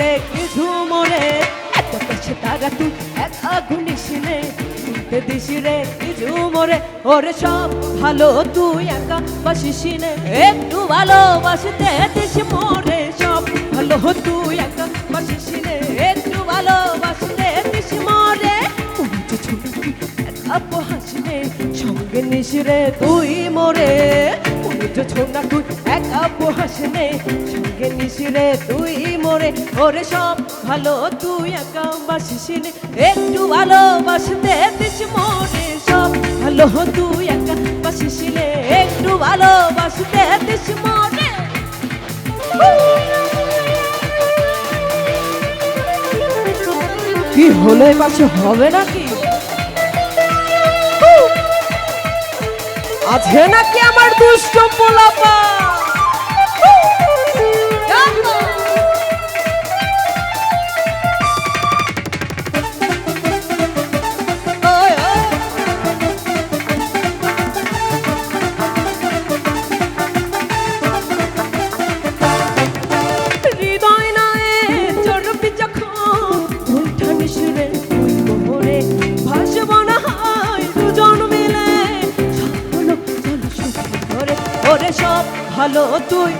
রে ঝুমরে এত কাছে তারা তুই এক আগুনিস নে। শুনতে দিস রে ঝুমরে ওরে সব ভালো, তুই একা বাসিস নে। একটু ভালোবাসতে দিস মোরে সব ভালো, তুই একা বাসিস নে। একটু ভালোবাসতে দিস মোরে একা হাসিনে সঙ্গে নিস রে, তুই মোরে। উঠে ছোট তুই একা হাসিনে সঙ্গে নিস রে তুই মোরে, ওরে সব ভালো, তুই একা বাসিস একটু ভালোবাসতে দিস মোরে সব ভালো, তুই একা বাসিস একটু ভালোবাসতে দিস মোরে কি হলো পাশে হবে নাকি? আছে নাকি আমার দুষ্ট পোলাপা? সব ভালো তুই।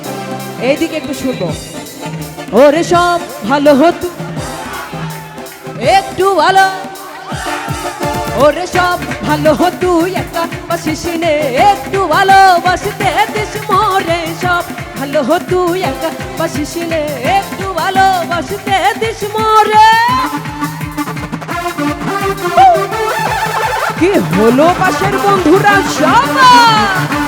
এইদিকে একটু শুনব। ওরে সব ভালো তুই। একটু ভালো। ওরে সব ভালো তুই। একা বাসিস নে একটু ভালোবাসতে দিস মোরে। সব ভালো তুই। একা বাসিস নে একটু ভালোবাসতে দিস মোরে। কি হলো পাশের বন্ধুরা? সব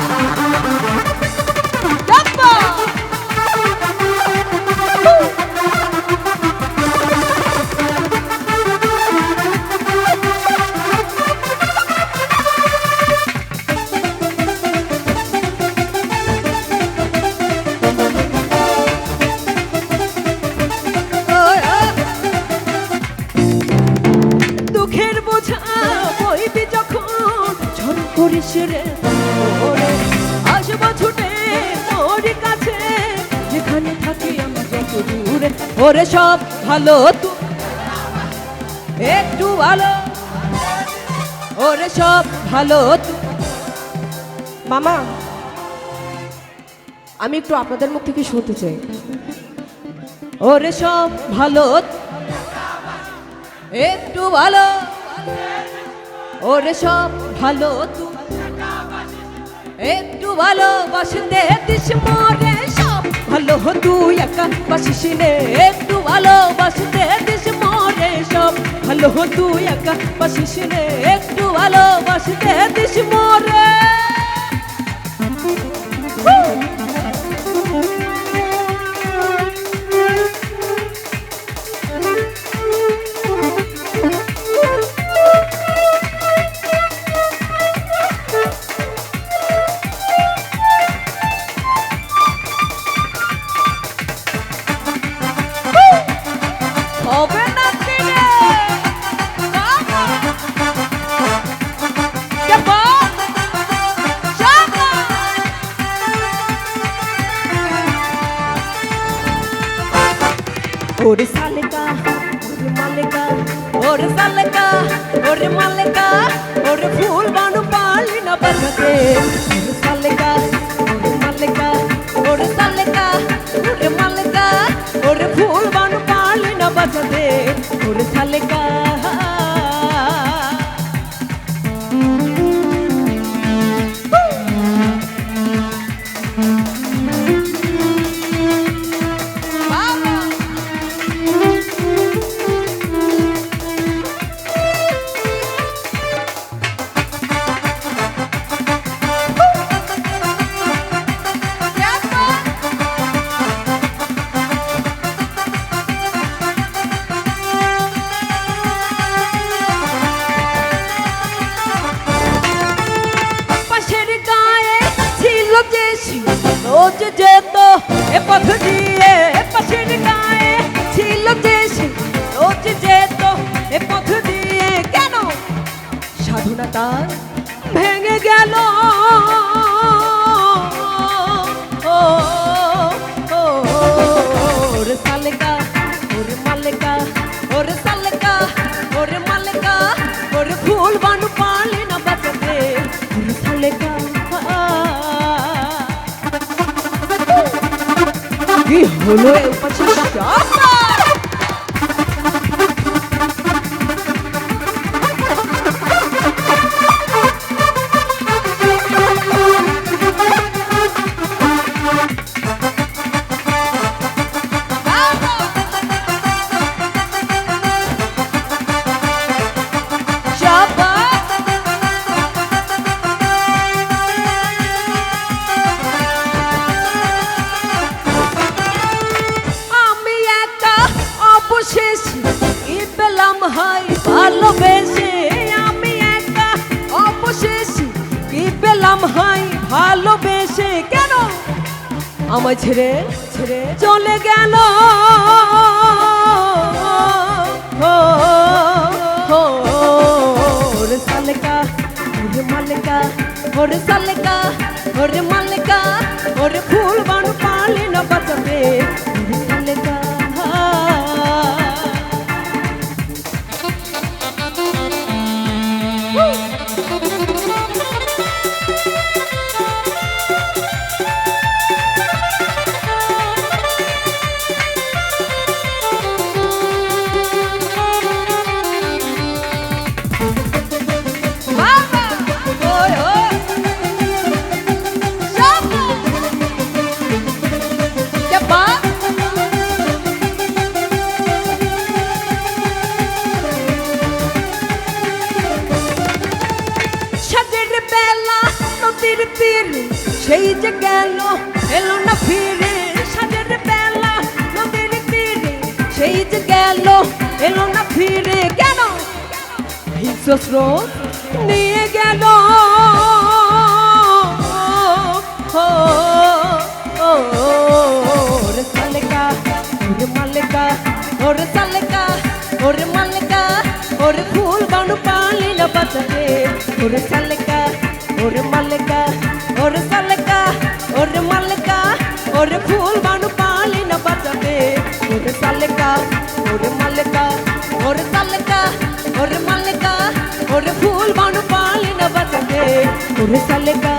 ওরে সব ভালো একটু ভালো। ওরে সব ভালো মামা আমি একটু আপনাদের মুখ থেকে শুনতে চাই। ওরে সব ভালো একটু ভালো। ওরে সব ভালো একটু ভালো বাসতে দিস মরে সব ভালো তুই একা বাসিস নে একটু ভালোবাসতে দিস মনে সব। ভালো তুই একা বাসিস নে একটু ভালোবাসতে দিস মরে ওরে সালেকা, ওরে মালেকা, ওরে সালেকা, ওরে মালেকা, ওরে ফুল বানু পালি না বাজাতে ওরে সালেকা, ওরে মালেকা, ওরে সালেকা, ওরে মালেকা, ওরে ফুল বানু পালি না বাজাতে ওরে সালেকা এ পথ দিয়ে পাশের গায়ে ছিল যে রোজ এ কেন? সাধনা তার হলো পেলাম ভালোবেসে আমি একা অবশেষে কি পেলাম হাই ভালোবেসে? কেন? আমায় ছেড়ে ছেড়ে চলে গেল। সালেকা, ওরে মালেকা, ওরে সালেকা, ওরে মালেকা, ওরে ফুল নদীর তীরে সেই যে গেল, এলো না ফিরে, সাজের বেলা, নদীর তীরে, সেই যে গেল, এলো না ফিরে, কেন? হিংস্র স্রোত নিয়ে গেল। ওরে সালেকা ওরে মালেকা, ওরে সালেকা ওরে মালেকা, ওরে ফুল বানু পালি না বাঁচাবে ওরে সালেকা ওরে ফুল বানু পালি না বাজাবে ওরে তালেকা ওরে মালেকা ওরে তালেকা ওরে মালেকা ওরে ফুল বানু পালি না বাজাবে ওরে সালেকা